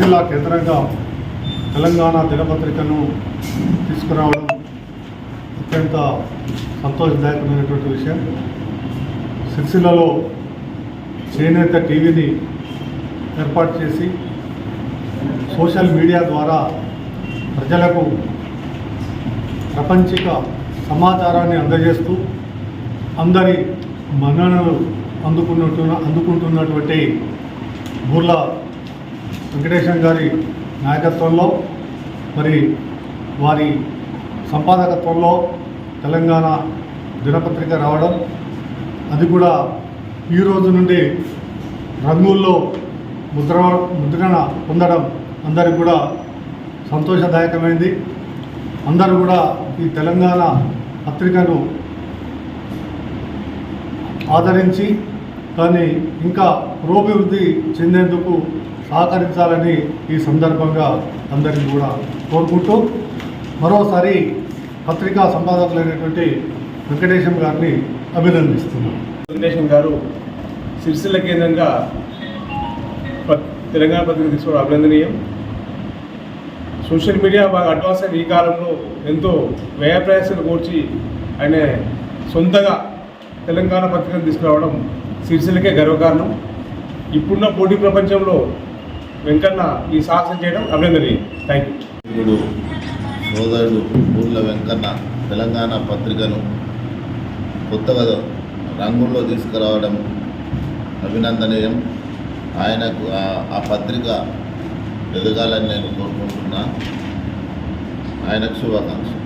సిరిసిల్ల కేంద్రంగా తెలంగాణ దినపత్రికను తీసుకురావడం అత్యంత సంతోషదాయకమైనటువంటి విషయం. సిరిసిల్లలో చేనేత టీవీని ఏర్పాటు చేసి సోషల్ మీడియా ద్వారా ప్రజలకు ప్రపంచిక సమాచారాన్ని అందజేస్తూ అందరి మన్ననలు అందుకున్నట్టు అందుకుంటున్నటువంటి బుర్లా వెంకటేశం గారి నాయకత్వంలో మరి వారి సంపాదకత్వంలో తెలంగాణ దినపత్రిక రావడం అది కూడా ఈ రోజు నుండి రంగుల్లో ముద్ర ముద్రణ పొందడం అందరికి కూడా సంతోషదాయకమైంది. అందరూ కూడా ఈ తెలంగాణ పత్రికను ఆదరించి కానీ ఇంకా పురోభివృద్ధి చెందేందుకు సహకరించాలని ఈ సందర్భంగా అందరికీ కూడా కోరుకుంటూ మరోసారి పత్రికా సంపాదకులైనటువంటి వెంకటేశం గారిని అభినందిస్తున్నాను వెంకటేశం గారు సిరిసిల్ల కేంద్రంగా ప- తెలంగాణ పత్రిక తీసుకోవడం అభినందనీయం. సోషల్ మీడియా బాగా అడ్వాన్స్ అయిన ఈ కాలంలో ఎంతో వ్యయ ప్రయాసాలు కూర్చి ఆయన సొంతగా తెలంగాణ పత్రికను తీసుకురావడం సిరిసిలకే గర్వకారణం. ఇప్పుడున్న పోటీ ప్రపంచంలో వెంకన్న ఈ సాహసం చేయడం అభినందనీయం. థ్యాంక్ యూ ఇప్పుడు సోదరుడు ఊర్ల వెంకన్న తెలంగాణ పత్రికను కొత్తగా రంగుల్లో తీసుకురావడం అభినందనీయం. ఆయనకు ఆ- ఆ పత్రిక ఎదగాలని నేను కోరుకుంటున్నా. ఆయనకు శుభాకాంక్షలు.